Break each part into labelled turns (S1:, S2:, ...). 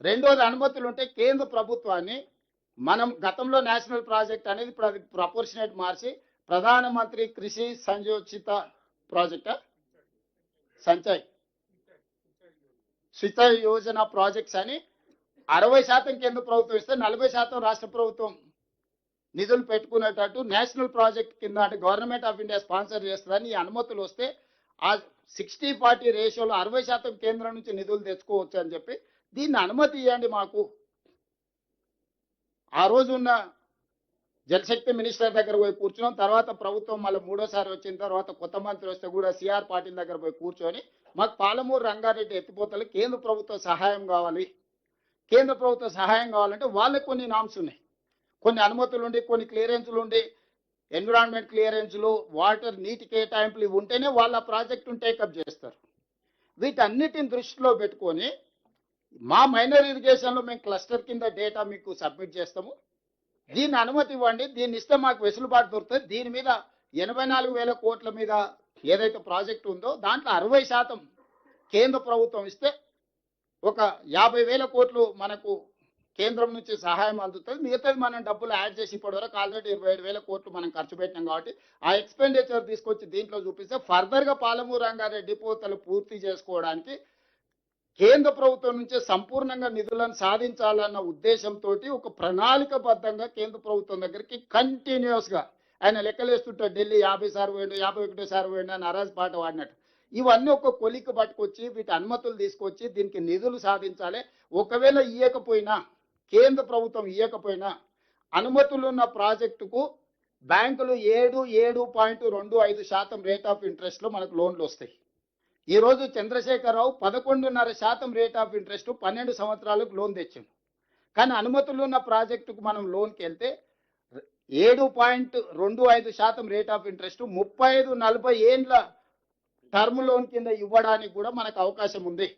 S1: రెండోది అనుమతులు ఉంటే కేంద్ర ప్రభుత్వాన్ని మనం గతంలో నేషనల్ ప్రాజెక్ట్ అనేది ఇప్పుడు అది ప్రపోర్షనేట్ మార్చి ప్రధానమంత్రి కృషి సంయోచిత ప్రాజెక్ట్ సంచయ్. సితయ్ యోజన ప్రాజెక్ట్స్ అని అరవై శాతం కేంద్ర ప్రభుత్వం ఇస్తే నలభై శాతం రాష్ట్ర ప్రభుత్వం నిధులు పెట్టుకునేటట్టు నేషనల్ ప్రాజెక్ట్ కింద అంటే గవర్నమెంట్ ఆఫ్ ఇండియా స్పాన్సర్ చేస్తుందని ఈ అనుమతులు వస్తే ఆ సిక్స్టీ ఫార్టీ రేషియోలో అరవై శాతం కేంద్రం నుంచి నిధులు తెచ్చుకోవచ్చు అని చెప్పి దీన్ని అనుమతి ఇవ్వండి మాకు. ఆ రోజు ఉన్న జలశక్తి మినిస్టర్ దగ్గర పోయి కూర్చున్నాం. తర్వాత ప్రభుత్వం మళ్ళీ మూడోసారి వచ్చిన తర్వాత కొత్త మంత్రి వస్తే కూడా సిఆర్ పాటిల్ దగ్గర పోయి కూర్చొని మాకు పాలమూరు రంగారెడ్డి ఎత్తిపోతలు కేంద్ర ప్రభుత్వ సహాయం కావాలి. కేంద్ర ప్రభుత్వ సహాయం కావాలంటే వాళ్ళకి కొన్ని నామ్స్ ఉన్నాయి. కొన్ని అనుమతులు ఉండి కొన్ని క్లియరెన్సులు ఉండి ఎన్విరాన్మెంట్ క్లియరెన్స్లు వాటర్ నీటి కేటాయింపులు ఇవి ఉంటేనే వాళ్ళ ప్రాజెక్టును టేకప్ చేస్తారు. వీటన్నిటిని దృష్టిలో పెట్టుకొని మా మైనర్ ఇరిగేషన్లో మేము క్లస్టర్ కింద డేటా మీకు సబ్మిట్ చేస్తాము. దీన్ని అనుమతి ఇవ్వండి. దీన్ని ఇస్తే మాకు వెసులుబాటు దొరుకుతుంది. దీని మీద ఎనభై నాలుగు వేల కోట్ల మీద ఏదైతే ప్రాజెక్ట్ ఉందో దాంట్లో అరవై శాతం కేంద్ర ప్రభుత్వం ఇస్తే ఒక యాభై వేల కోట్లు మనకు కేంద్రం నుంచి సహాయం అందుతుంది. మిగతాది మనం డబ్బులు యాడ్ చేసి ఇప్పటివరకు ఆల్రెడీ ఇరవై ఏడు వేల కోట్లు మనం ఖర్చు పెట్టినాం కాబట్టి ఆ ఎక్స్పెండిచర్ తీసుకొచ్చి దీంట్లో చూపిస్తే ఫర్దర్గా పాలమూరు రంగారెడ్డి పోతలు పూర్తి చేసుకోవడానికి కేంద్ర ప్రభుత్వం నుంచి సంపూర్ణంగా నిధులను సాధించాలన్న ఉద్దేశంతో ఒక ప్రణాళికబద్ధంగా కేంద్ర ప్రభుత్వం దగ్గరికి కంటిన్యూస్గా ఆయన లెక్కలేస్తుంటాడు. ఢిల్లీ యాభై సార్ పోయిండు యాభై ఒకటో సార్ పోయిండు అని అరాజ్ పాట వాడినట్టు ఇవన్నీ ఒక కొలికి పట్టుకొచ్చి వీటి అనుమతులు తీసుకొచ్చి దీనికి నిధులు సాధించాలి. ఒకవేళ ఇవ్వకపోయినా కేంద్ర ప్రభుత్వం ఇవ్వకపోయినా అనుమతులు ఉన్న ప్రాజెక్టుకు బ్యాంకులు ఏడు ఏడు పాయింట్ రెండు ఐదు శాతం రేట్ ఆఫ్ ఇంట్రెస్ట్లో మనకు లోన్లు వస్తాయి. ఈరోజు చంద్రశేఖరరావు పదకొండున్నర శాతం రేట్ ఆఫ్ ఇంట్రెస్ట్ పన్నెండు సంవత్సరాలకు లోన్ తెచ్చాడు. కానీ అనుమతులు ఉన్న ప్రాజెక్టుకు మనం లోన్కి వెళ్తే ఏడు పాయింట్ రెండు ఐదు శాతం రేట్ ఆఫ్ ఇంట్రెస్ట్ ముప్పై ఐదు నలభై ఏండ్ల టర్మ్ లోన్ కింద ఇవ్వడానికి కూడా మనకు అవకాశం ఉంది.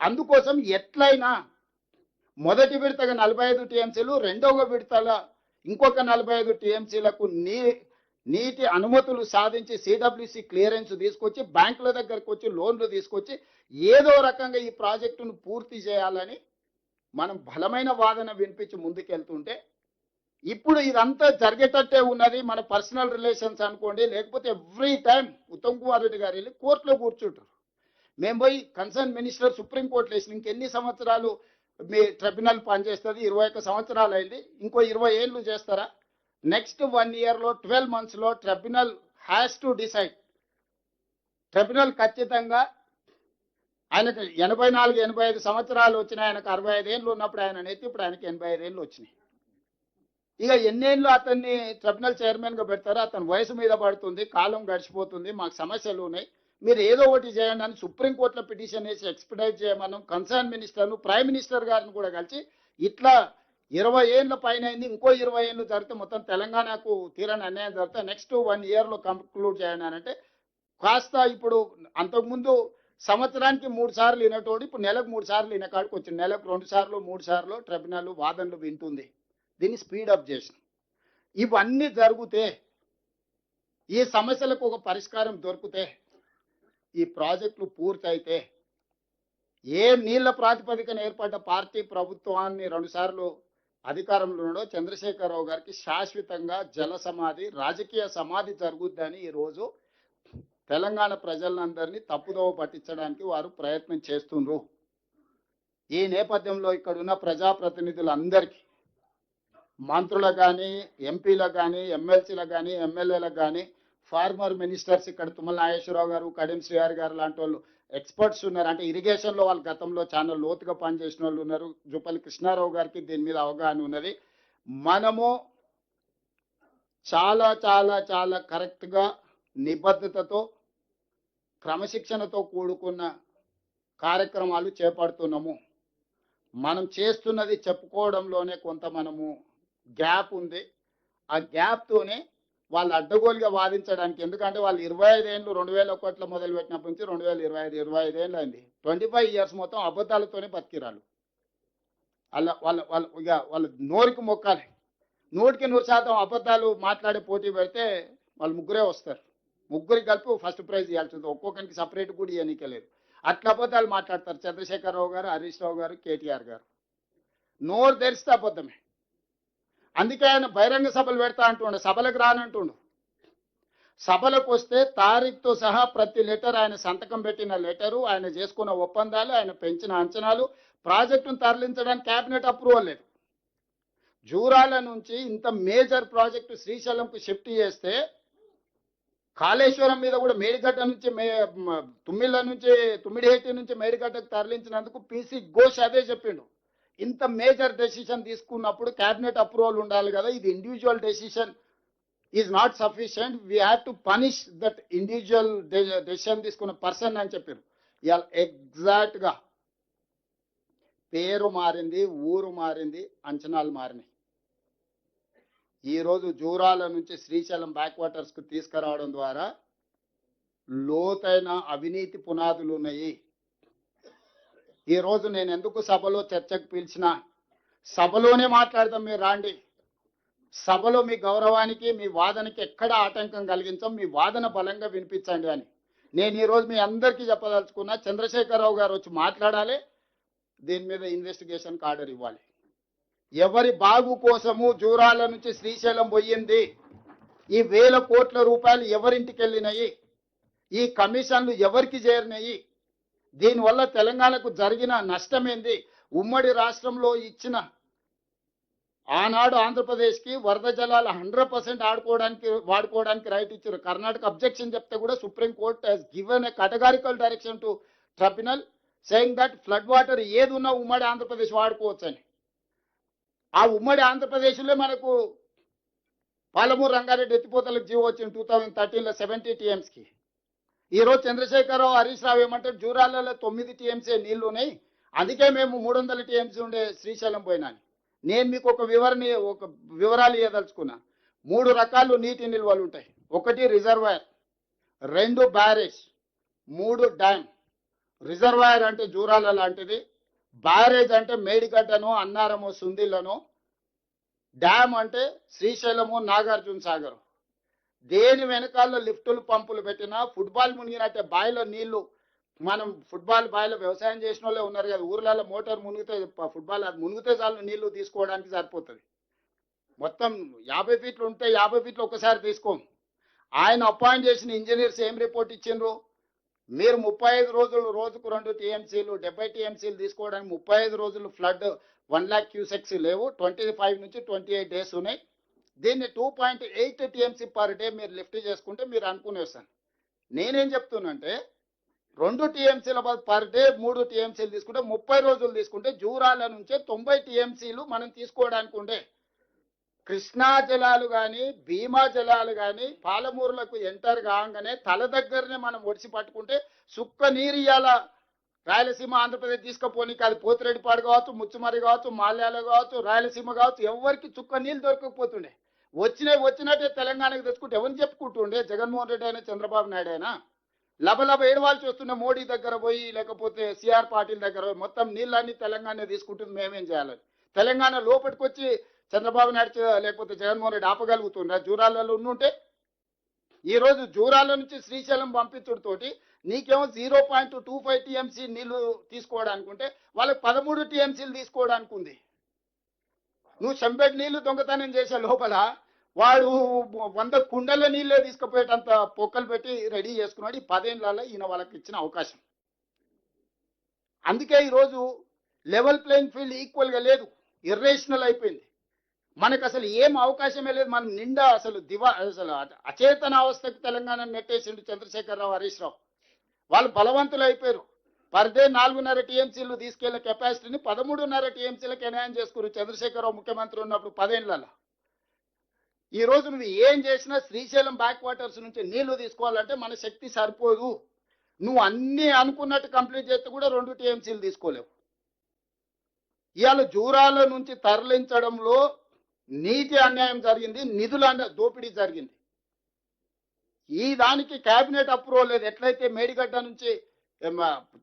S1: అందుకోసం ఎట్లయినా మొదటి విడతగా నలభై ఐదు టీఎంసీలు రెండవ విడతల ఇంకొక నలభై ఐదు టీఎంసీలకు నీ నీటి అనుమతులు సాధించి సిడబ్ల్యూసి క్లియరెన్స్ తీసుకొచ్చి బ్యాంకుల దగ్గరకు వచ్చి లోన్లు తీసుకొచ్చి ఏదో రకంగా ఈ ప్రాజెక్టును పూర్తి చేయాలని మనం బలమైన వాదన వినిపించి ముందుకెళ్తుంటే ఇప్పుడు ఇదంతా జరిగేటట్టే ఉన్నది మన పర్సనల్ రిలేషన్స్ అనుకోండి లేకపోతే ఎవ్రీ టైం ఉత్తమ్ కుమార్ రెడ్డి గారు వెళ్ళి కోర్టులో కూర్చుంటారు. మేము పోయి కన్సర్న్ మినిస్టర్ సుప్రీంకోర్టులో వేసిన ఇంకెన్ని సంవత్సరాలు మీ ట్రిబ్యునల్ పనిచేస్తుంది? ఇరవై ఒక్క సంవత్సరాలు అయింది. ఇంకో ఇరవై ఏళ్ళు చేస్తారా? నెక్స్ట్ వన్ ఇయర్లో ట్వెల్వ్ మంత్స్లో tribunal has to decide tribunal ఖచ్చితంగా ఆయనకు ఎనభై నాలుగు ఎనభై ఐదు సంవత్సరాలు వచ్చినాయి. ఆయనకు అరవై ఐదు ఏళ్ళు ఉన్నప్పుడు ఆయన నెత్తి ఇప్పుడు ఆయనకి ఎనభై ఐదు ఏళ్ళు వచ్చినాయి. ఇక ఎన్నేళ్ళు అతన్ని ట్రిబ్యునల్ చైర్మన్గా పెడతారో అతని వయసు మీద పడుతుంది కాలం గడిచిపోతుంది మాకు సమస్యలు ఉన్నాయి. మీరు ఏదో ఒకటి చేయండి అని సుప్రీంకోర్టులో పిటిషన్ వేసి ఎక్స్పెడైట్ చేయమన్నాం. కన్సర్న్ మినిస్టర్ను ప్రైమ్ మినిస్టర్ గారిని కూడా కలిసి ఇట్లా ఇరవై ఏళ్ళ పైన అయింది ఇంకో ఇరవై ఏళ్ళు జరిగితే మొత్తం తెలంగాణకు తీరని అన్యాయం జరిగితే నెక్స్ట్ వన్ ఇయర్లో కంక్లూడ్ చేయండి అని అంటే కాస్త ఇప్పుడు అంతకుముందు సంవత్సరానికి మూడు సార్లు వినటోడు ఇప్పుడు నెలకు మూడు సార్లు వినకాడికి వచ్చింది నెలకు రెండు సార్లు మూడు సార్లు ట్రిబ్యునల్ వాదనలు వింటుంది. దీన్ని స్పీడప్ చేసిన ఇవన్నీ జరిగితే ఈ సమస్యలకు ఒక పరిష్కారం దొరికితే ఈ ప్రాజెక్టులు పూర్తయితే ఏ నీళ్ళ ప్రాతిపదికన ఏర్పడ్డ పార్టీ ప్రభుత్వాన్ని రెండుసార్లు అధికారంలో ఉండో చంద్రశేఖరరావు గారికి శాశ్వతంగా జల సమాధి రాజకీయ సమాధి జరుగుద్దని ఈరోజు తెలంగాణ ప్రజలందరినీ తప్పుదోవ పట్టించడానికి వారు ప్రయత్నం చేస్తుండ్రు. ఈ నేపథ్యంలో ఇక్కడ ఉన్న ప్రజాప్రతినిధులందరికీ మంత్రులకు కానీ ఎంపీలకు కానీ ఎమ్మెల్సీలకు కానీ ఎమ్మెల్యేలకు కానీ ఫార్మర్ మినిస్టర్స్ ఇక్కడ తుమ్మల నాగేశ్వరరావు గారు కడియం శ్రీహారి గారు లాంటి వాళ్ళు ఎక్స్పర్ట్స్ ఉన్నారు. అంటే ఇరిగేషన్లో వాళ్ళు గతంలో చాలా లోతుగా పనిచేసిన వాళ్ళు ఉన్నారు. జుపల్లి కృష్ణారావు గారికి దీని మీద అవగాహన ఉన్నది. మనము చాలా చాలా చాలా కరెక్ట్గా నిబద్ధతతో క్రమశిక్షణతో కూడుకున్న కార్యక్రమాలు చేపడుతున్నాము. మనం చేస్తున్నది చెప్పుకోవడంలోనే కొంత మనము గ్యాప్ ఉంది. ఆ గ్యాప్తోనే వాళ్ళు అడ్డగోలుగా వాదించడానికి. ఎందుకంటే వాళ్ళు ఇరవై ఐదేళ్ళు రెండు వేల ఒకటిలో మొదలు పెట్టినప్పటి నుంచి రెండు వేల ఇరవై ఐదు ఇరవై ఐదేళ్ళు అయింది. ట్వంటీ ఫైవ్ ఇయర్స్ మొత్తం అబద్ధాలతోనే బతికిరాలు వాళ్ళ వాళ్ళ వాళ్ళ ఇక వాళ్ళ నోరుకి మొక్కాలి. నూటికి నూరు శాతం అబద్ధాలు మాట్లాడే పోటీ పెడితే వాళ్ళు ముగ్గురే వస్తారు. ముగ్గురికి కలిపి ఫస్ట్ ప్రైజ్ ఇవ్వాల్సింది. ఒక్కొక్కరికి సపరేట్ కూడా ఎన్నికలేదు లేదు అట్లా అబద్ధాలు మాట్లాడతారు చంద్రశేఖరరావు గారు హరీష్ రావు గారు కేటీఆర్ గారు. నోరు తెరిస్తే అబద్ధమే. అందుకే ఆయన బహిరంగ సభలు పెడతా అంటుండు సభలకు రానంటుండు. సభలకు వస్తే తారీఖుతో సహా ప్రతి లెటర్ ఆయన సంతకం పెట్టిన లెటరు ఆయన చేసుకున్న ఒప్పందాలు ఆయన పెంచిన అంచనాలు ప్రాజెక్టును తరలించడానికి క్యాబినెట్ అప్రూవల్ లేదు. జూరాల నుంచి ఇంత మేజర్ ప్రాజెక్టు శ్రీశైలంకు షిఫ్ట్ చేస్తే కాళేశ్వరం మీద కూడా మేడిగడ్డ నుంచి మే తుమ్మిళ్ళ నుంచి తుమ్మిడిహెట్టి నుంచి మేడిగడ్డకు తరలించినందుకు పీసీ ఘోష్ అదే చెప్పిండు. ఇంత మేజర్ డెసిషన్ తీసుకున్నప్పుడు క్యాబినెట్ అప్రూవల్ ఉండాలి కదా ఇది individual decision is not sufficient we have to punish that individual decision తీసుకున్న పర్సన్ అని చెప్పారు. ఇవాళ ఎగ్జాక్ట్గా పేరు మారింది ఊరు మారింది అంచనాలు మారినాయి. ఈ రోజు జూరాల నుంచి శ్రీశైలం బ్యాక్ వాటర్స్కు తీసుకురావడం ద్వారా లోతైన అవినీతి పునాదులు ఉన్నాయి. ఈరోజు నేను ఎందుకు సభలో చర్చకు పిలిచిన? సభలోనే మాట్లాడదాం మీరు రాండి. సభలో మీ గౌరవానికి మీ వాదనకి ఎక్కడ ఆటంకం కలిగించాం మీ వాదన బలంగా వినిపించండి అని. నేను ఈరోజు మీ అందరికీ చెప్పదలుచుకున్నా చంద్రశేఖరరావు గారు వచ్చి మాట్లాడాలి. దీని మీద ఇన్వెస్టిగేషన్ ఆర్డర్ ఇవ్వాలి. ఎవరి బాగు కోసము జూరాల నుంచి శ్రీశైలం పోయింది? ఈ వేల కోట్ల రూపాయలు ఎవరింటికి వెళ్ళినాయి ఈ కమిషన్లు ఎవరికి చేరినాయి? దీనివల్ల తెలంగాణకు జరిగిన నష్టం ఏంది ఉమ్మడి రాష్ట్రంలో ఇచ్చిన ఆనాడు ఆంధ్రప్రదేశ్కి వరద జలాలు హండ్రెడ్ పర్సెంట్ ఆడుకోవడానికి వాడుకోవడానికి రైట్ ఇచ్చారు. కర్ణాటక అబ్జెక్షన్ చెప్తే కూడా supreme court has given a categorical direction to tribunal saying that flood water ఏది ఉన్నా ఉమ్మడి ఆంధ్రప్రదేశ్ వాడుకోవచ్చు అని ఆ ఉమ్మడి ఆంధ్రప్రదేశ్లో మనకు పాలమూరు రంగారెడ్డి ఎత్తిపోతలకు జీవో వచ్చింది. టూ థౌజండ్ థర్టీన్లో సెవెంటీ టీఎంస్కి ఈరోజు చంద్రశేఖరరావు హరీష్ రావు ఏమంటారు? జూరాలలో తొమ్మిది టీఎంసీ నీళ్ళు ఉన్నాయి. అందుకే మేము మూడు వందల టీఎంసీ ఉండే శ్రీశైలం పోయినాను నేను మీకు ఒక వివరణ ఒక వివరాలు ఇవ్వదలుచుకున్నా మూడు రకాలు నీటి నిల్వలు ఉంటాయి. ఒకటి రిజర్వాయర్ రెండు బ్యారేజ్ మూడు డ్యామ్. రిజర్వాయర్ అంటే జూరాల లాంటిది. బ్యారేజ్ అంటే మేడిగడ్డను అన్నారము సుందిళ్ళను డ్యామ్ అంటే శ్రీశైలము నాగార్జున సాగర్. దేని వెనకాల లిఫ్టులు పంపులు పెట్టినా ఫుట్బాల్ మునిగినట్టే బావిలో నీళ్ళు. మనం ఫుట్బాల్ బావిలో వ్యవసాయం చేసిన వాళ్ళే ఉన్నారు కదా ఊర్లలో మోటార్ మునిగితే ఫుట్బాల్ అది మునిగితే చాలు నీళ్ళు తీసుకోవడానికి సరిపోతుంది. మొత్తం యాభై ఫీట్లు ఉంటే యాభై ఫీట్లు ఒకసారి తీసుకోము ఆయన అపాయింట్ చేసిన ఇంజనీర్స్ ఏం రిపోర్ట్ ఇచ్చిండ్రు? మీరు ముప్పై ఐదు రోజులు రోజుకు రెండు టీఎంసీలు డెబ్బై టీఎంసీలు తీసుకోవడానికి ముప్పై ఐదు రోజులు ఫ్లడ్ వన్ ల్యాక్ క్యూసెక్స్ లేవు. ట్వంటీ ఫైవ్ నుంచి ట్వంటీ ఎయిట్ డేస్ ఉన్నాయి. దీన్ని two point eight TMC per day మీరు లిఫ్ట్ చేసుకుంటే మీరు అనుకునేస్తాను నేనేం చెప్తున్నానంటే రెండు టీఎంసీల పర్ డే మూడు టీఎంసీలు తీసుకుంటే ముప్పై రోజులు తీసుకుంటే జూరాల నుంచే తొంభై టీఎంసీలు మనం తీసుకోవడానికి ఉండే. కృష్ణా జలాలు కానీ భీమా జలాలు కానీ పాలమూరులకు ఎంటర్ కాగానే తల దగ్గరనే మనం ఒడిసి పట్టుకుంటే సుక్క నీరు ఇవాళ రాయలసీమ ఆంధ్రప్రదేశ్ తీసుకుపోనీకి అది పోతిరెడ్డిపాడు కావచ్చు ముచ్చుమరి కావచ్చు మాల్యాల కావచ్చు రాయలసీమ కావచ్చు ఎవరికి చుక్క నీళ్ళు దొరకకపోతుండే. వచ్చినాయి వచ్చినట్టే తెలంగాణకు తెచ్చుకుంటే ఎవరిని చెప్పుకుంటుండే? జగన్మోహన్ రెడ్డి అయినా చంద్రబాబు నాయుడు అయినా? లబలబ ఏడవాల్సి చూస్తున్న మోడీ దగ్గర పోయి లేకపోతే సిఆర్ పాటిల్ దగ్గర పోయి మొత్తం నీళ్ళన్నీ తెలంగాణ తీసుకుంటుంది మేమేం చేయాలని తెలంగాణ లోపటికొచ్చి చంద్రబాబు నాయుడు లేకపోతే జగన్మోహన్ రెడ్డి ఆపగలుగుతుండే? జూరాలలో ఉండుంటే ఈరోజు జూరాల నుంచి శ్రీశైలం పంపించడంతోటి నీకేమో zero point two five TMC నీళ్ళు తీసుకోవడానికి ఉంటే వాళ్ళకి పదమూడు టీఎంసీలు తీసుకోవడానికి ఉంది. నువ్వు చెంపెట్ నీళ్ళు దొంగతనం చేసే లోపల వాడు వంద కుండల నీళ్ళే తీసుకుపోయేటంత పొక్కలు పెట్టి రెడీ చేసుకున్నాడు. ఈ పదేళ్ళలో ఈయన వాళ్ళకి ఇచ్చిన అవకాశం. అందుకే ఈరోజు లెవెల్ ప్లేయింగ్ ఫీల్డ్ ఈక్వల్గా లేదు. ఇర్రేషనల్ అయిపోయింది. మనకు అసలు ఏం అవకాశమే లేదు. మనం నిండా అసలు దివా అసలు అచేతన అవస్థకు తెలంగాణ నెట్టేసిండు చంద్రశేఖరరావు హరీష్ రావు. వాళ్ళు బలవంతులు అయిపోయారు. పర్ డే నాలుగున్నర టీఎంసీలు తీసుకెళ్ళే కెపాసిటీని పదమూడున్నర టీఎంసీలకు ఎనాయం చేసుకున్నారు చంద్రశేఖరరావు ముఖ్యమంత్రి ఉన్నప్పుడు పదేళ్ళలో ఈ రోజు నువ్వు ఏం చేసినా శ్రీశైలం బ్యాక్ వాటర్స్ నుంచి నీళ్ళు తీసుకోవాలంటే మన శక్తి సరిపోదు. నువ్వు అన్ని అనుకున్నట్టు కంప్లీట్ చేస్తే కూడా రెండు టీఎంసీలు తీసుకోలేవు. ఇవాళ జూరాల నుంచి తరలించడంలో నీటి అన్యాయం జరిగింది నిధుల దోపిడీ జరిగింది. ఈ దానికి కేబినెట్ అప్రూవల్ లేదు. ఎట్లయితే మేడిగడ్డ నుంచి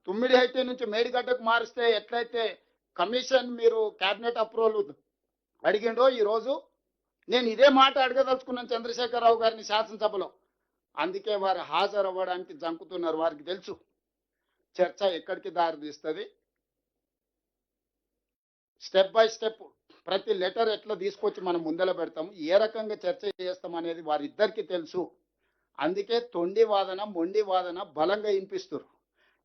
S1: తుమ్మిడి హైతే నుంచి మేడిగడ్డకు మారిస్తే ఎట్లయితే కమిషన్ మీరు కేబినెట్ అప్రూవల్ అడిగిండో ఈరోజు నేను ఇదే మాట అడగదలుచుకున్నాను చంద్రశేఖరరావు గారిని శాసనసభలో. అందుకే వారు హాజరు అవ్వడానికి జంకుతున్నారు వారికి తెలుసు. చర్చ ఎక్కడికి దారి తీస్తుంది స్టెప్ బై స్టెప్ ప్రతి లెటర్ ఎట్లా తీసుకొచ్చి మనం ముందల పెడతాము? ఏ రకంగా చర్చ చేస్తాం అనేది వారిద్దరికి తెలుసు. అందుకే తొండి వాదన మొండి వాదన బలంగా వినిపిస్తారు.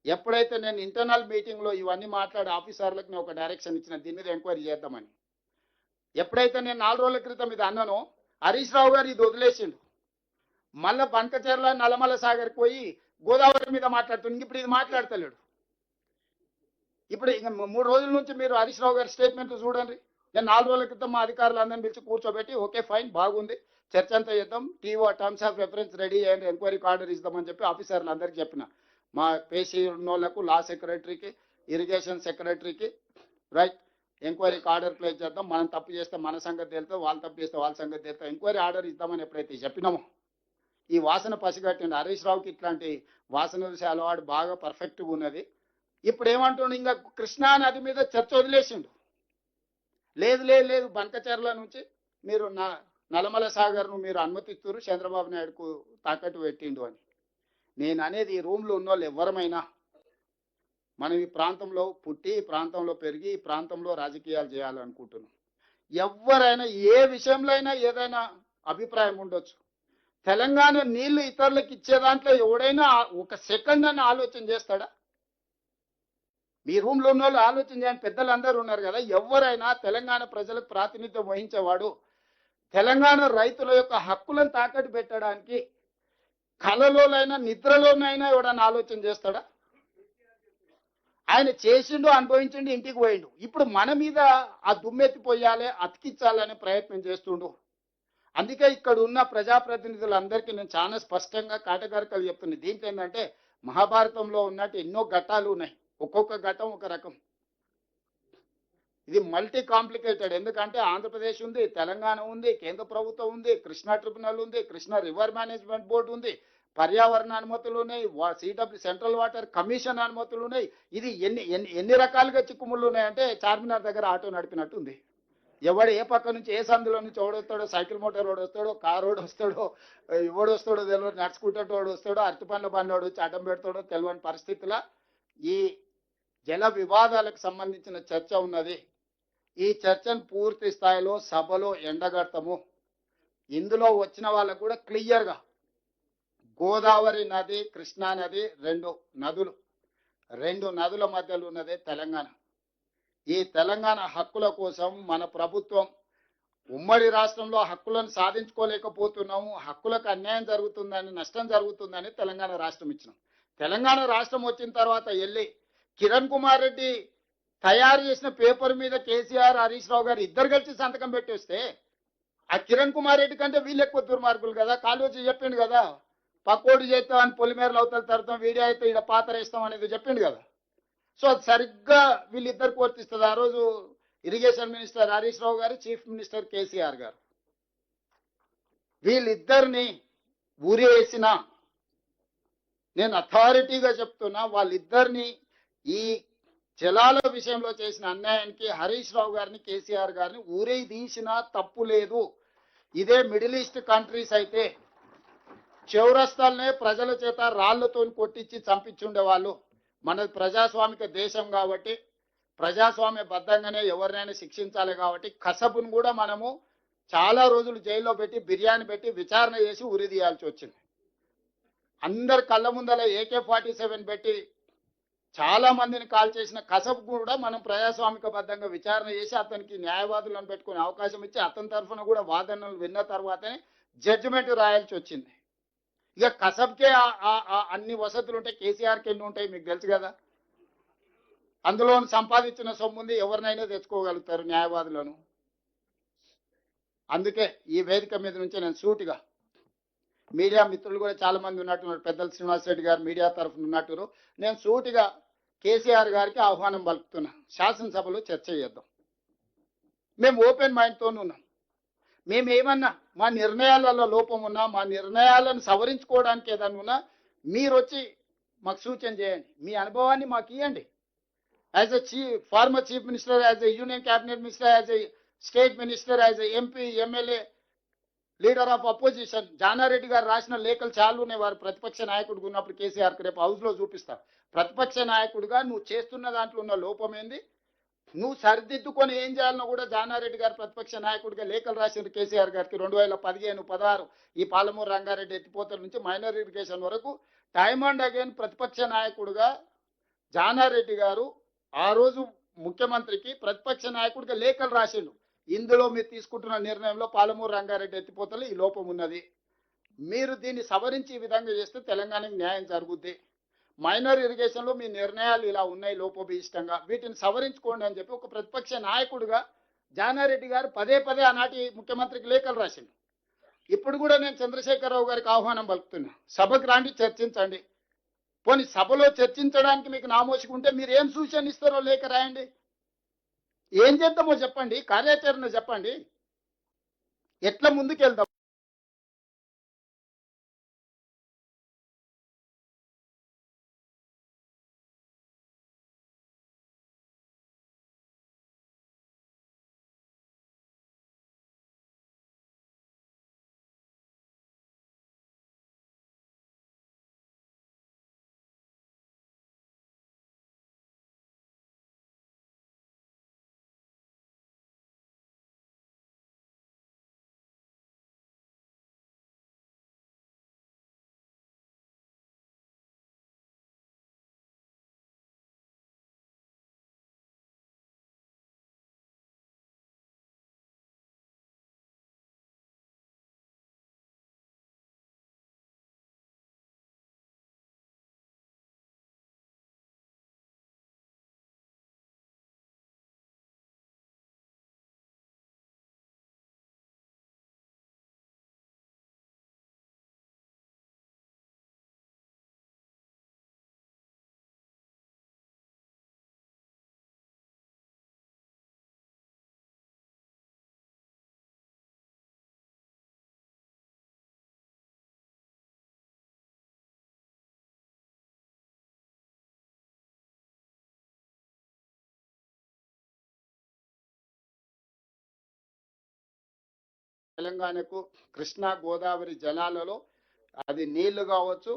S1: ఎప్పుడైతే నేను ఇంటర్నల్ మీటింగ్లో ఇవన్నీ మాట్లాడే ఆఫీసర్లకు నేను ఒక డైరెక్షన్ ఇచ్చిన దీని మీద ఎంక్వైరీ చేద్దామని. ఎప్పుడైతే నేను నాలుగు రోజుల క్రితం ఇది అన్నానో హరీష్ రావు గారు ఇది వదిలేసిండు. మళ్ళా బంకచెర్ల నల్లమల సాగర్కి పోయి గోదావరి మీద మాట్లాడుతుంది ఇప్పుడు ఇది మాట్లాడతలేడు. ఇప్పుడు ఇంక మూడు రోజుల నుంచి మీరు హరీష్ రావు గారి స్టేట్మెంట్ చూడండి. నేను నాలుగు రోజుల క్రితం మా అధికారులు అందరిని పిలిచి కూర్చోబెట్టి ఓకే ఫైన్ బాగుంది. చర్చ అంతా చేద్దాం. TO terms of reference ready చేయండి ఎంక్వైరీకి ఆర్డర్ ఇద్దామని చెప్పి ఆఫీసర్లు అందరికీ చెప్పిన. మా పేషీ ఉన్నోళ్ళకు లా సెక్రటరీకి ఇరిగేషన్ సెక్రటరీకి రైట్. ఎంక్వైరీకి ఆర్డర్ ప్లేస్ చేద్దాం మనం తప్పు చేస్తే మన సంగతి తెలుస్తుంది వాళ్ళు తప్పు చేస్తే వాళ్ళ సంగతి తెలుస్తుంది. ఎంక్వైరీ ఆర్డర్ ఇద్దామని ఎప్పుడైతే చెప్పినామో ఈ వాసన పసిగట్టిండు హరీష్ రావుకి ఇట్లాంటి వాసన చూసే అలవాటు బాగా పర్ఫెక్ట్గా ఉన్నది. ఇప్పుడు ఏమంటుండు ఇంకా కృష్ణా నది మీద చర్చ వదిలేసిండు. లేదు లేదు లేదు బంకచర్ల నుంచి మీరు నా నలమల సాగర్ను మీరు అనుమతిస్తున్నారు చంద్రబాబు నాయుడుకు తాకట్టు పెట్టిండు అని. నేను అనేది ఈ రూమ్లో ఉన్న వాళ్ళు ఎవరమైనా మనం ఈ ప్రాంతంలో పుట్టి ఈ ప్రాంతంలో పెరిగి ఈ ప్రాంతంలో రాజకీయాలు చేయాలనుకుంటున్నాం. ఎవరైనా ఏ విషయంలో అయినా ఏదైనా అభిప్రాయం ఉండొచ్చు. తెలంగాణ నీళ్ళు ఇతరులకు ఇచ్చే దాంట్లో ఎవడైనా ఒక సెకండ్ అని ఆలోచన చేస్తాడా? మీ రూమ్లో ఉన్న వాళ్ళు ఆలోచన చేయని పెద్దలందరూ ఉన్నారు కదా. ఎవరైనా తెలంగాణ ప్రజలకు ప్రాతినిధ్యం వహించేవాడు తెలంగాణ రైతుల యొక్క హక్కులను తాకట్టు పెట్టడానికి కలలోనైనా నిద్రలోనైనా ఎవడన్నా ఆలోచన చేస్తాడా? ఆయన చేసిండు అనుభవించిండు ఇంటికి పోయిండు. ఇప్పుడు మన మీద ఆ దుమ్మెత్తి పోయాలి అతికించాలనే ప్రయత్నం చేస్తుండు. అందుకే ఇక్కడ ఉన్న ప్రజాప్రతినిధులందరికీ నేను చాలా స్పష్టంగా కాటగారికలు చెప్తున్నాను దీంట్లో ఏంటంటే మహాభారతంలో ఉన్నట్టు ఎన్నో ఘట్టాలు ఉన్నాయి. ఒక్కొక్క ఘటం ఒక రకం. ఇది మల్టీ కాంప్లికేటెడ్. ఎందుకంటే ఆంధ్రప్రదేశ్ ఉంది తెలంగాణ ఉంది కేంద్ర ప్రభుత్వం ఉంది కృష్ణా ట్రిబ్యునల్ ఉంది కృష్ణా రివర్ మేనేజ్మెంట్ బోర్డు ఉంది పర్యావరణ అనుమతులు ఉన్నాయి సిడబ్ల్యూ సెంట్రల్ వాటర్ కమిషన్ అనుమతులు ఉన్నాయి. ఇది ఎన్ని ఎన్ని ఎన్ని రకాలుగా చిక్కుముళ్ళు ఉన్నాయంటే చార్మినార్ దగ్గర ఆటో నడిపినట్టు ఉంది. ఎవడు ఏ పక్క నుంచి ఏ సందులో నుంచి ఓడొస్తాడో సైకిల్ మోటార్ వాడు వస్తాడో కార్ వాడు వస్తాడో ఎవడు వస్తాడో తెలియదు నడుచుకుంటే వాడు వస్తాడో అరటి పండ్ల బండి వచ్చి పెడతాడో తెలియని పరిస్థితుల ఈ జల వివాదాలకు సంబంధించిన చర్చ ఉన్నది. ఈ చర్చను పూర్తి స్థాయిలో సభలో ఎండగడతాము. ఇందులో వచ్చిన వాళ్ళకు కూడా క్లియర్గా గోదావరి నది కృష్ణా నది రెండు నదులు. రెండు నదుల మధ్యలో ఉన్నదే తెలంగాణ. ఈ తెలంగాణ హక్కుల కోసం మన ప్రభుత్వం ఉమ్మడి రాష్ట్రంలో హక్కులను సాధించుకోలేకపోతున్నాము. హక్కులకు అన్యాయం జరుగుతుందని నష్టం జరుగుతుందని తెలంగాణ రాష్ట్రం ఇచ్చినాం. తెలంగాణ రాష్ట్రం వచ్చిన తర్వాత వెళ్ళి కిరణ్ కుమార్ రెడ్డి తయారు చేసిన పేపర్ మీద కేసీఆర్ హరీష్ రావు గారు ఇద్దరు కలిసి సంతకం పెట్టేస్తే ఆ కిరణ్ కుమార్ రెడ్డి కంటే వీళ్ళు ఎక్కువ దుర్మార్గులు కదా? కాలువచ్చి చెప్పిండు కదా? పక్కోటి చేస్తాం అని పొలిమేరలు అవతల తరుతాం వీడియో అయితే ఇక్కడ పాతరేస్తాం అనేది చెప్పిండు కదా. సో అది సరిగ్గా వీళ్ళిద్దరికి వర్తిస్తుంది ఆ రోజు ఇరిగేషన్ మినిస్టర్ హరీష్ రావు గారు చీఫ్ మినిస్టర్ కేసీఆర్ గారు. వీళ్ళిద్దరిని ఊరేసిన నేను అథారిటీగా చెప్తున్నా వాళ్ళిద్దరిని ఈ జలాల విషయంలో చేసిన అన్యాయానికి హరీష్ రావు గారిని కేసీఆర్ గారిని ఊరే తీసినా తప్పు లేదు. ఇదే మిడిల్ ఈస్ట్ కంట్రీస్ అయితే చౌరస్తాలనే ప్రజల చేత రాళ్ళతో కొట్టించి చంపించుండే వాళ్ళు. మనది ప్రజాస్వామిక దేశం కాబట్టి ప్రజాస్వామ్య బద్ధంగానే ఎవరినైనా శిక్షించాలి కాబట్టి కసబును కూడా మనము చాలా రోజులు జైల్లో పెట్టి బిర్యానీ పెట్టి విచారణ చేసి ఉరిదీయాల్సి వచ్చింది. అందరి కళ్ళ ముందల ఏకే ఫార్టీ సెవెన్ పెట్టి చాలా మందిని కాల్ చేసిన కసబ్ కూడా మనం ప్రజాస్వామిక బద్ధంగా విచారణ చేసి అతనికి న్యాయవాదులను పెట్టుకునే అవకాశం ఇచ్చి అతని తరఫున కూడా వాదనలు విన్న తర్వాతనే జడ్జిమెంట్ రాయాల్సి వచ్చింది. ఇక కసబ్కే అన్ని వసతులు ఉంటాయి కేసీఆర్కి ఎన్ని ఉంటాయి మీకు తెలుసు కదా? అందులో సంపాదించిన సొమ్ముంది ఎవరినైనా తెచ్చుకోగలుగుతారు న్యాయవాదులను. అందుకే ఈ వేదిక మీద నుంచి నేను సూటిగా మీడియా మిత్రులు కూడా చాలా మంది ఉన్నట్టున్నారు పెద్దల శ్రీనివాస్ రెడ్డి గారు మీడియా తరఫున ఉన్నట్టున్నారు. నేను సూటిగా కేసీఆర్ గారికి ఆహ్వానం పలుకుతున్నా. శాసనసభలో చర్చ చేద్దాం. మేము ఓపెన్ మైండ్తో ఉన్నాం. మేము ఏమన్నా మా నిర్ణయాలలో లోపం ఉన్నా మా నిర్ణయాలను సవరించుకోవడానికి ఏదన్నా ఉన్నా మీరు వచ్చి మాకు సూచన చేయండి. మీ అనుభవాన్ని మాకు ఇవ్వండి as a chief farmer chief minister as a union cabinet minister as a state minister as a MP MLA leader of opposition Jana Reddy గారు రాసిన లేఖలు చాలు ఉన్నాయి. వారు ప్రతిపక్ష నాయకుడిగా ఉన్నప్పుడు కేసీఆర్కి రేపు హౌస్లో చూపిస్తారు. ప్రతిపక్ష నాయకుడిగా నువ్వు చేస్తున్న దాంట్లో ఉన్న లోపం ఏంది? నువ్వు సరిదిద్దుకొని ఏం చేయాలనో కూడా జానారెడ్డి గారు ప్రతిపక్ష నాయకుడిగా లేఖలు రాసిండ్రు కేసీఆర్ గారికి రెండు వేల పదిహేను పదహారు ఈ పాలమూరు రంగారెడ్డి ఎత్తిపోతల నుంచి మైనర్ ఇరిగేషన్ వరకు టైమ్ అండ్ అగైన్ ప్రతిపక్ష నాయకుడిగా జానారెడ్డి గారు ఆ రోజు ముఖ్యమంత్రికి ప్రతిపక్ష నాయకుడిగా లేఖలు రాసిండు. ఇందులో మీరు తీసుకుంటున్న నిర్ణయంలో పాలమూరు రంగారెడ్డి ఎత్తిపోతలు ఈ లోపం ఉన్నది. మీరు దీన్ని సవరించి ఈ విధంగా చేస్తే తెలంగాణకి న్యాయం జరుగుద్ది. మైనర్ ఇరిగేషన్లో మీ నిర్ణయాలు ఇలా ఉన్నాయి లోపభీష్టంగా వీటిని సవరించుకోండి అని చెప్పి ఒక ప్రతిపక్ష నాయకుడిగా జానారెడ్డి గారు పదే పదే ఆనాటి ముఖ్యమంత్రికి లేఖలు రాసిండు. ఇప్పుడు కూడా నేను చంద్రశేఖరరావు గారికి ఆహ్వానం పలుకుతున్నా. సభకు రాండి చర్చించండి. పోనీ సభలో చర్చించడానికి మీకు నామోషిక ఉంటే మీరు ఏం సూచన ఇస్తారో లేఖ రాయండి. ఏం చేద్దామో చెప్పండి కార్యాచరణ చెప్పండి. ఎట్లా ముందుకెళ్దాం? తెలంగాణకు కృష్ణా గోదావరి జలాలలో అది నీళ్ళు కావచ్చు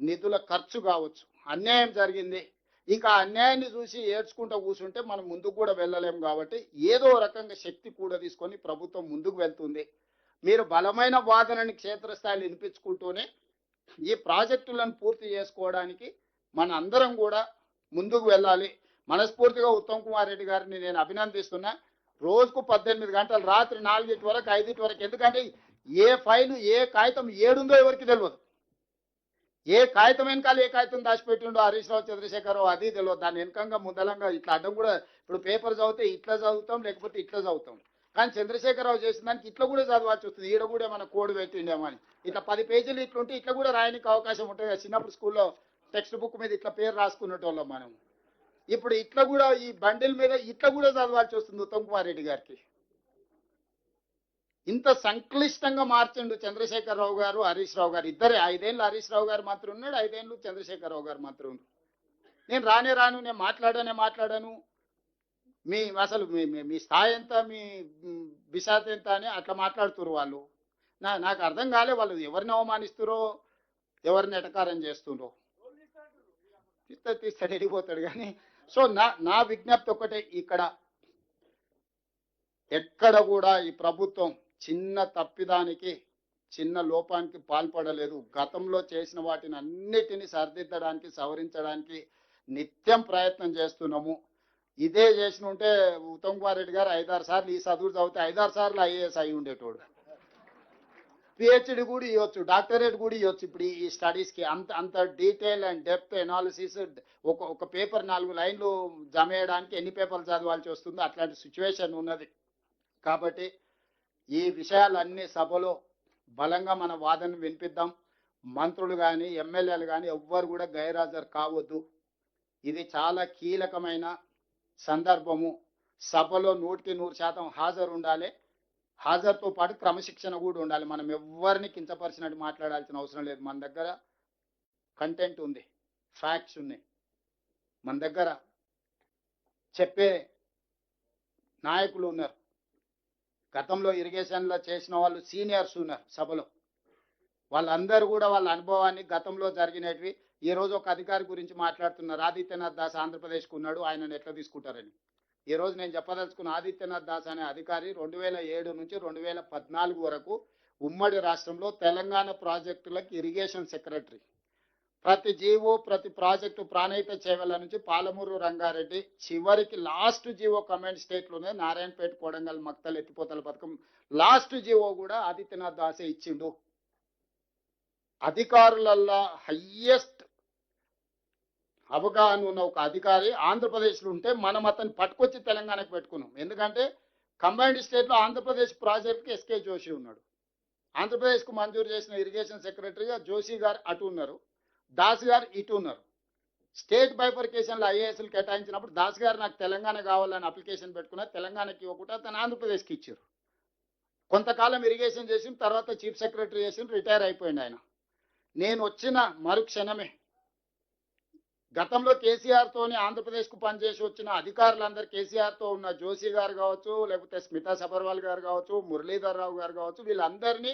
S1: నిధుల ఖర్చు కావచ్చు. అన్యాయం జరిగింది. ఇంకా అన్యాయాన్ని చూసి ఏడ్చుకుంటూ కూర్చుంటే మనం ముందుకు కూడా వెళ్ళలేం కాబట్టి ఏదో రకంగా శక్తి కూడా తీసుకొని ప్రభుత్వం ముందుకు వెళ్తుంది. మీరు బలమైన వాదనని క్షేత్రస్థాయిలో వినిపించుకుంటూనే ఈ ప్రాజెక్టులను పూర్తి చేసుకోవడానికి మన అందరం కూడా ముందుకు వెళ్ళాలి. మనస్ఫూర్తిగా ఉత్తమ్ కుమార్ రెడ్డి గారిని నేను అభినందిస్తున్నా. రోజుకు పద్దెనిమిది గంటలు రాత్రి నాలుగింటి వరకు ఐదింటి వరకు. ఎందుకంటే ఏ ఫైలు ఏ కాగితం ఏడుందో ఎవరికి తెలియదు ఏ కాగితం వెనకాల ఏ కాగితం దాచిపెట్టిండో హరీష్ రావు చంద్రశేఖరరావు అది తెలియదు దాని వెనకంగా ముందలంగా ఇట్లా అడ్డం కూడా ఇప్పుడు పేపర్ చదివితే ఇట్లా చదువుతాం లేకపోతే ఇట్లా చదువుతాం. కానీ చంద్రశేఖరరావు చేసిన దానికి ఇట్లా కూడా చదవాల్సి వస్తుంది. ఈడ కూడా మన కోడ్ పెట్టిండేమో అని. ఇట్లా పది పేజీలు ఇట్లుంటే ఇట్లా కూడా రాయడానికి అవకాశం ఉంటుంది చిన్నప్పుడు స్కూల్లో టెక్స్ట్ బుక్ మీద ఇట్లా పేరు రాసుకునేటోళ్ళం మనం. ఇప్పుడు ఇట్లా కూడా ఈ బండిల్ మీద ఇట్లా కూడా చదవాల్సి వస్తుంది ఉత్తమ్ కుమార్ రెడ్డి గారికి ఇంత సంక్లిష్టంగా మార్చిండు చంద్రశేఖరరావు గారు హరీష్ రావు గారు ఇద్దరే ఐదేళ్ళు హరీష్ రావు గారు మాత్రం ఉన్నాడు ఐదేళ్ళు చంద్రశేఖరరావు గారు మాత్రం నేను రానే రాను నేను మాట్లాడానే మాట్లాడాను మీ అసలు మీ మీ- మీ స్థాయి ఎంత మీ మ్, బిషాత్ ఎంత అని అట్లా మాట్లాడుతున్నారు వాళ్ళు నా నాకు అర్థం కాలే వాళ్ళు ఎవరిని అవమానిస్తురో ఎవరిని ఎటకారం చేస్తుండ్రో తీస్తాడు ఎడిపోతాడు కానీ సో నా నా విజ్ఞప్తి ఒకటే ఇక్కడ ఎక్కడ కూడా ఈ ప్రభుత్వం చిన్న తప్పిదానికి చిన్న లోపానికి పాల్పడలేదు. గతంలో చేసిన వాటిని అన్నిటిని సరిదిద్దడానికి సవరించడానికి నిత్యం ప్రయత్నం చేస్తున్నాము. ఇదే చేసిన ఉంటే ఉత్తమ్ కుమార్ రెడ్డి గారు ఐదారు సార్లు ఈ చదువు చదివితే ఐదారు సార్లు ఐఏఎస్ అయి ఉండేటోడు. పిహెచ్డి కూడా ఇవ్వచ్చు డాక్టరేట్ కూడా ఇవ్వచ్చు. ఇప్పుడు ఈ స్టడీస్కి అంత అంత డీటెయిల్ అండ్ డెప్త్ ఎనాలిసిస్ ఒక ఒక పేపర్ నాలుగు లైన్లు జమ చేయడానికి ఎన్ని పేపర్లు చదవాల్సి వస్తుందో అట్లాంటి సిచ్యువేషన్ ఉన్నది. కాబట్టి ఈ విషయాలన్నీ సభలో బలంగా మన వాదన వినిపిద్దాం. మంత్రులు కానీ ఎమ్మెల్యేలు కానీ ఎవ్వరు కూడా గైరాజర్ కావద్దు. ఇది చాలా కీలకమైన సందర్భము. సభలో నూటికి నూరు శాతం హాజరు ఉండాలి హాజరుతో పాటు క్రమశిక్షణ కూడా ఉండాలి. మనం ఎవరిని కించపరిచినట్టు మాట్లాడాల్సిన అవసరం లేదు. మన దగ్గర కంటెంట్ ఉంది. ఫ్యాక్ట్స్ ఉన్నాయి. మన దగ్గర చెప్పే నాయకులు ఉన్నారు. గతంలో ఇరిగేషన్లో చేసిన వాళ్ళు సీనియర్స్ ఉన్నారు సభలో. వాళ్ళందరూ కూడా వాళ్ళ అనుభవాన్ని గతంలో జరిగినవి ఈ రోజు ఒక అధికారి గురించి మాట్లాడుతున్నారు. ఆదిత్యనాథ్ దాస్ ఆంధ్రప్రదేశ్కు ఉన్నాడు. ఆయనను ఎట్లా తీసుకుంటారని. ఈ రోజు నేను చెప్పదలుచుకున్న ఆదిత్యనాథ్ దాస్ అనే అధికారి రెండు వేల ఏడు నుంచి రెండు వేల పద్నాలుగు వరకు ఉమ్మడి రాష్ట్రంలో తెలంగాణ ప్రాజెక్టులకు ఇరిగేషన్ సెక్రటరీ. ప్రతి జీవో ప్రతి ప్రాజెక్టు ప్రాణహిత చేవల నుంచి పాలమూరు రంగారెడ్డి చివరికి లాస్ట్ జీవో కమాండ్ స్టేట్లోనే నారాయణపేట కోడంగల్ మక్తల్ ఎత్తిపోతల పథకం లాస్ట్ జీవో కూడా ఆదిత్యనాథ్ దాసే ఇచ్చిండు. అధికారులల్లో హయ్యెస్ట్ అవగాహన ఉన్న ఒక అధికారి ఆంధ్రప్రదేశ్లో ఉంటే మనం అతన్ని పట్టుకొచ్చి తెలంగాణకు పెట్టుకున్నాం. ఎందుకంటే కంబైన్డ్ స్టేట్లో ఆంధ్రప్రదేశ్ ప్రాజెక్ట్కి ఎస్కే జోషి ఉన్నాడు. ఆంధ్రప్రదేశ్కు మంజూరు చేసిన ఇరిగేషన్ సెక్రటరీగా జోషి గారు అటు ఉన్నారు. దాస్ గారు ఇటు ఉన్నారు. స్టేట్ బైఫర్కేషన్లో ఐఏఎస్లు కేటాయించినప్పుడు దాస్ గారు నాకు తెలంగాణ కావాలని అప్లికేషన్ పెట్టుకున్నా తెలంగాణకి ఇవ్వకుండా తను ఆంధ్రప్రదేశ్కి ఇచ్చారు. కొంతకాలం ఇరిగేషన్ చేసిన తర్వాత చీఫ్ సెక్రటరీ చేసిన రిటైర్ అయిపోయింది ఆయన. నేను వచ్చిన మరుక్షణమే గతంలో కేసీఆర్ తోని ఆంధ్రప్రదేశ్కు పనిచేసి వచ్చిన అధికారులందరూ కేసీఆర్తో ఉన్న జోషి గారు కావచ్చు లేకపోతే స్మితా సబర్వాల్ గారు కావచ్చు మురళీధర్ రావు గారు కావచ్చు వీళ్ళందరినీ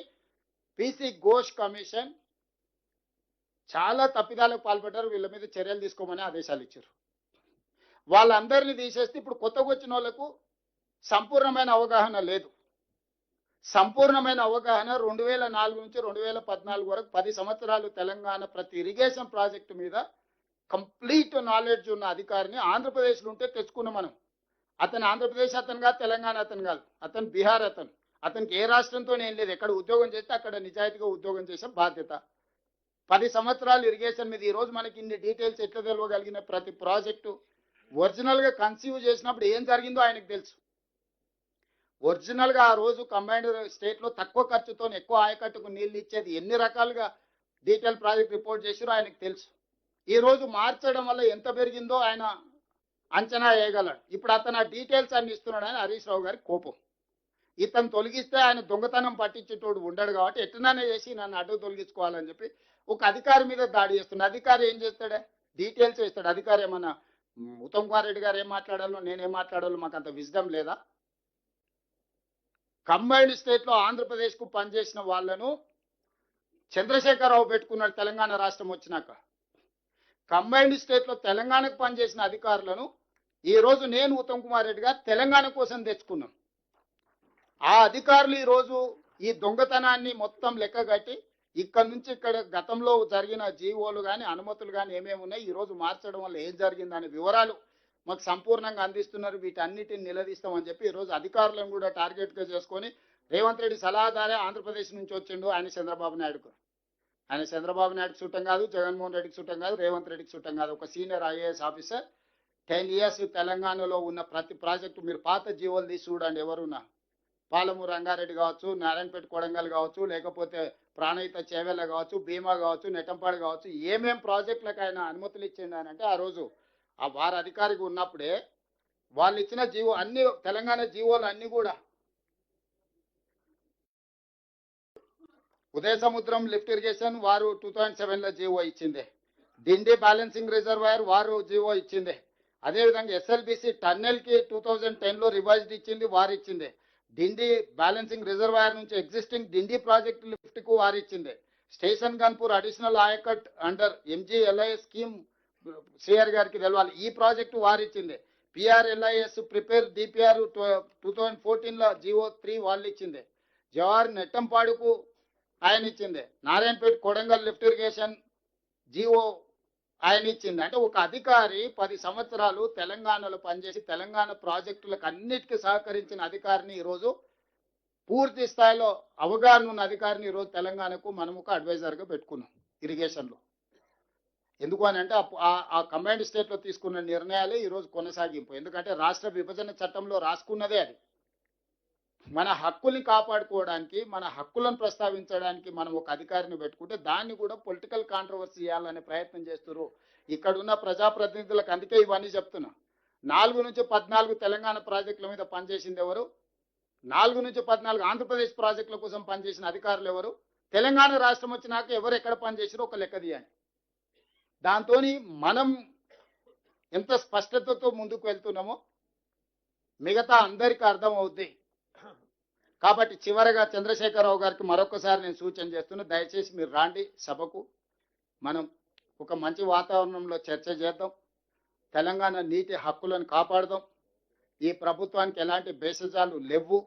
S1: పీసీ ఘోష్ కమిషన్ చాలా తప్పిదాలకు పాల్పడ్డారు వీళ్ళ మీద చర్యలు తీసుకోమని ఆదేశాలు ఇచ్చారు. వాళ్ళందరినీ తీసేస్తే ఇప్పుడు కొత్తగా వచ్చిన వాళ్ళకు సంపూర్ణమైన అవగాహన లేదు. సంపూర్ణమైన అవగాహన రెండు వేల నాలుగు నుంచి రెండు వేల పద్నాలుగు వరకు పది సంవత్సరాలు తెలంగాణ ప్రతి ఇరిగేషన్ ప్రాజెక్టు మీద కంప్లీట్ నాలెడ్జ్ ఉన్న అధికారిని ఆంధ్రప్రదేశ్లో ఉంటే తెచ్చుకున్నాం మనం. అతను ఆంధ్రప్రదేశ్ అతను కాదు తెలంగాణ అతను కాదు. అతను బీహార్ అతను. అతనికి ఏ రాష్ట్రంతో ఏం లేదు. ఎక్కడ ఉద్యోగం చేస్తే అక్కడ నిజాయితీగా ఉద్యోగం చేసే బాధ్యత. పది సంవత్సరాలు ఇరిగేషన్ మీద ఈ రోజు మనకి ఇన్ని డీటెయిల్స్ ఎట్లా తెలియగలిగిన ప్రతి ప్రాజెక్టు ఒరిజినల్గా కన్సీవ్ చేసినప్పుడు ఏం జరిగిందో ఆయనకు తెలుసు. ఒరిజినల్గా ఆ రోజు కంబైన్డ్ స్టేట్లో తక్కువ ఖర్చుతో ఎక్కువ ఆయకట్టుకు నీళ్ళు ఇచ్చేది ఎన్ని రకాలుగా డీటెయిల్ ప్రాజెక్ట్ రిపోర్ట్ చేసిరో ఆయనకు తెలుసు. ఈరోజు మార్చడం వల్ల ఎంత పెరిగిందో ఆయన అంచనా వేయగలడు. ఇప్పుడు అతను ఆ డీటెయిల్స్ అన్ని ఇస్తున్నాడు అని హరీష్ రావు గారి కోపం. ఇతను తొలగిస్తే ఆయన దొంగతనం పట్టించేటోడు ఉండడు కాబట్టి ఎట్లనే చేసి నన్ను అడ్డు తొలగించుకోవాలని చెప్పి ఒక అధికారి మీద దాడి చేస్తున్నాడు అధికారి ఏం చేస్తాడే? డీటెయిల్స్ ఇస్తాడు అధికారి ఏమన్నా ఉత్తమ్ కుమార్ రెడ్డి గారు ఏం మాట్లాడాలో నేనేం మాట్లాడాలో మాకు అంత విజ్డమ్ లేదా? కంబైన్డ్ స్టేట్లో ఆంధ్రప్రదేశ్కు పనిచేసిన వాళ్ళను చంద్రశేఖరరావు పెట్టుకున్నాడు తెలంగాణ రాష్ట్రం వచ్చినాక. కంబైన్డ్ స్టేట్లో తెలంగాణకు పనిచేసిన అధికారులను ఈరోజు నేను ఉత్తమ్ కుమార్ రెడ్డి గారు తెలంగాణ కోసం తెచ్చుకున్నాం. ఆ అధికారులు ఈరోజు ఈ దొంగతనాన్ని మొత్తం లెక్క కట్టి ఇక్కడ నుంచి ఇక్కడ గతంలో జరిగిన జీవోలు కానీ అనుమతులు కానీ ఏమేమి ఉన్నాయి ఈరోజు మార్చడం వల్ల ఏం జరిగిందనే వివరాలు మాకు సంపూర్ణంగా అందిస్తున్నారు. వీటన్నిటిని నిలదీస్తామని చెప్పి ఈరోజు అధికారులను కూడా టార్గెట్గా చేసుకొని రేవంత్ రెడ్డి సలహాదారే ఆంధ్రప్రదేశ్ నుంచి వచ్చిండు ఆయన చంద్రబాబు నాయుడుకు. ఆయన చంద్రబాబు నాయుడుకి చుట్టం కాదు జగన్మోహన్ రెడ్డికి చుట్టం కాదు రేవంత్ రెడ్డికి చుట్టం కాదు. ఒక senior IAS officer ten years తెలంగాణలో ఉన్న ప్రతి ప్రాజెక్టు మీరు పాత జీవోలు తీసి చూడండి ఎవరున్నా. పాలమూరు రంగారెడ్డి కావచ్చు నారాయణపేట కొడంగల్ కావచ్చు లేకపోతే ప్రాణహిత చేవెళ్ళ కావచ్చు భీమా కావచ్చు నెట్టంపాడు కావచ్చు ఏమేం ప్రాజెక్టులకు ఆయన అనుమతులు ఇచ్చిండు అని అంటే ఆ రోజు ఆ వారి అధికారికి ఉన్నప్పుడే వాళ్ళు ఇచ్చిన జీవో అన్ని తెలంగాణ జీవోలు అన్ని కూడా ఉదయ సముద్రం లిఫ్ట్ ఇరిగేషన్ వారు టూ థౌజండ్ సెవెన్లో జీవో ఇచ్చిందే. డిండి బ్యాలెన్సింగ్ రిజర్వాయర్ వారు జీవో ఇచ్చిందే. అదేవిధంగా ఎస్ఎల్బిసి టన్నెల్కి టూ థౌజండ్ టెన్లో రివైజ్డ్ ఇచ్చింది వారు ఇచ్చింది. డిండి బ్యాలెన్సింగ్ రిజర్వాయర్ నుంచి ఎగ్జిస్టింగ్ డిండి ప్రాజెక్ట్ లిఫ్ట్కు వారు ఇచ్చింది. Station Ghanpur additional ayacut under MGLI scheme CR గారికి తెలవాలి. ఈ project వారిచ్చింది PRLIS prepare DPR two thousand ఫోర్టీన్లో జియో త్రీ వాళ్ళు ఇచ్చింది. జవహర్ నెట్టంపాడుకు ఆయన ఇచ్చిందే. Narayanpet Kodangal lift irrigation GO ఆయన ఇచ్చింది. అంటే ఒక అధికారి పది సంవత్సరాలు తెలంగాణలో పనిచేసి తెలంగాణ ప్రాజెక్టులకు అన్నిటికీ సహకరించిన అధికారిని ఈరోజు పూర్తి స్థాయిలో అవగాహన ఉన్న అధికారిని ఈరోజు తెలంగాణకు మనము ఒక అడ్వైజర్గా పెట్టుకున్నాం ఇరిగేషన్లో. ఎందుకు అని అంటే ఆ- కమాండ్ స్టేట్లో తీసుకున్న నిర్ణయాలే ఈరోజు కొనసాగింపు. ఎందుకంటే రాష్ట్ర విభజన చట్టంలో రాసుకున్నదే అది. మన హక్కుల్ని కాపాడుకోవడానికి మన హక్కులను ప్రస్తావించడానికి మనం ఒక అధికారిని పెట్టుకుంటే దాన్ని కూడా పొలిటికల్ కాంట్రవర్సీ చేయాలనే ప్రయత్నం చేస్తున్నారు ఇక్కడ ఉన్న ప్రజాప్రతినిధులకు అందుకే ఇవన్నీ చెప్తున్నా. నాలుగు నుంచి పద్నాలుగు తెలంగాణ ప్రాజెక్టుల మీద పనిచేసింది ఎవరు? నాలుగు నుంచి పద్నాలుగు ఆంధ్రప్రదేశ్ ప్రాజెక్టుల కోసం పనిచేసిన అధికారులు ఎవరు? తెలంగాణ రాష్ట్రం వచ్చినాక ఎవరు ఎక్కడ పనిచేసారో ఒక లెక్క తీయండి దాంతో మనం ఎంత స్పష్టతతో ముందుకు వెళ్తున్నామో మిగతా అందరికీ అర్థం అవుద్ది. కాబట్టి చివరగా చంద్రశేఖరరావు గారికి మరొకసారి నేను సూచన చేస్తున్నా దయచేసి మీరు రాండి సభకు. మనం ఒక మంచి వాతావరణంలో చర్చ చేద్దాం. తెలంగాణ నీటి హక్కులను కాపాడదాం. ఈ ప్రభుత్వానికి ఎలాంటి భేషజాలు లేవు.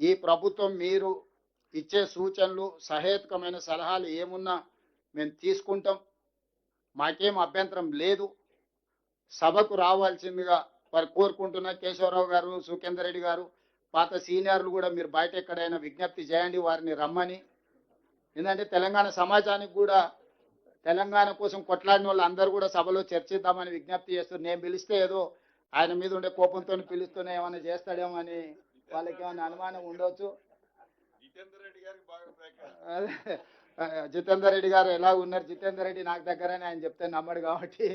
S1: ఈ ప్రభుత్వం మీరు ఇచ్చే సూచనలు సహేతుకమైన సలహాలు ఏమున్నా మేము తీసుకుంటాం. మాకేం అభ్యంతరం లేదు. సభకు రావాల్సిందిగా వారు కోరుకుంటున్న కేశవరావు గారు సుఖేందర్ రెడ్డి గారు. పాత సీనియర్లు కూడా మీరు బయట ఎక్కడైనా విజ్ఞప్తి చేయండి వారిని రమ్మని. ఎందుకంటే తెలంగాణ సమాజానికి కూడా తెలంగాణ కోసం కొట్లాడిన వాళ్ళు అందరూ కూడా సభలో చర్చిద్దామని విజ్ఞప్తి చేస్తారు. నేను పిలిస్తే ఏదో ఆయన మీద ఉండే కోపంతో పిలుస్తూనే ఏమైనా చేస్తాడేమో అని వాళ్ళకి ఏమైనా అనుమానం ఆ, జితేందర్ రెడ్డి గారు ఎలా ఉన్నారు? జితేందర్ రెడ్డి నాకు దగ్గరనే ఆయన చెప్తే నమ్మడు కాబట్టి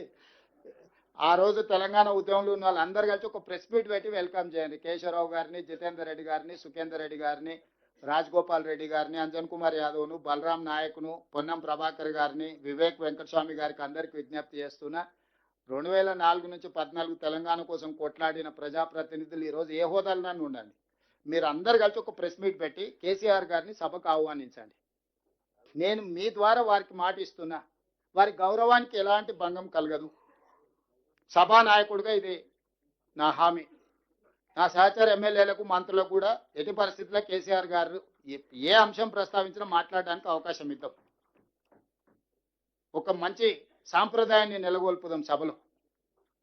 S1: ఆ రోజు తెలంగాణ ఉద్యమంలో ఉన్న వాళ్ళందరూ కలిసి ఒక ప్రెస్ మీట్ పెట్టి వెల్కమ్ చేయండి. కేశవరావు గారిని జితేందర్ రెడ్డి గారిని సుఖేందర్ రెడ్డి గారిని రాజగోపాల్ రెడ్డి గారిని అంజన్ కుమార్ యాదవ్ను బలరాం నాయక్ను పొన్నం ప్రభాకర్ గారిని వివేక్ వెంకటస్వామి గారికి అందరికి విజ్ఞప్తి చేస్తున్నా. రెండు వేల నాలుగు నుంచి పద్నాలుగు తెలంగాణ కోసం కొట్లాడిన ప్రజాప్రతినిధులు ఈరోజు ఏ హోదాలోనూ ఉండండి. మీరు అందరు కలిసి ఒక ప్రెస్ మీట్ పెట్టి కేసీఆర్ గారిని సభకు ఆహ్వానించండి. నేను మీ ద్వారా వారికి మాట ఇస్తున్నా. వారి గౌరవానికి ఎలాంటి భంగం కలగదు. సభానాయకుడిగా ఇది నా హామీ. నా సహచర ఎమ్మెల్యేలకు మంత్రులకు కూడా ఎట్టి పరిస్థితుల్లో కేసీఆర్ గారు ఏ- ఏ అంశం ప్రస్తావించినా మాట్లాడడానికి అవకాశం ఇద్దాం. ఒక మంచి సాంప్రదాయాన్ని నెలకొల్పుదాం సభలో.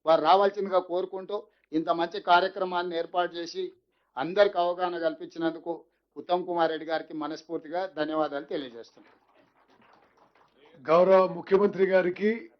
S1: వారు రావాల్సిందిగా కోరుకుంటూ ఇంత మంచి కార్యక్రమాన్ని ఏర్పాటు చేసి అందరికి అవగాహన కల్పించినందుకు ఉత్తమ్ కుమార్ రెడ్డి గారికి మనస్ఫూర్తిగా ధన్యవాదాలు తెలియజేస్తున్నాను.
S2: గౌరవ ముఖ్యమంత్రి గారికి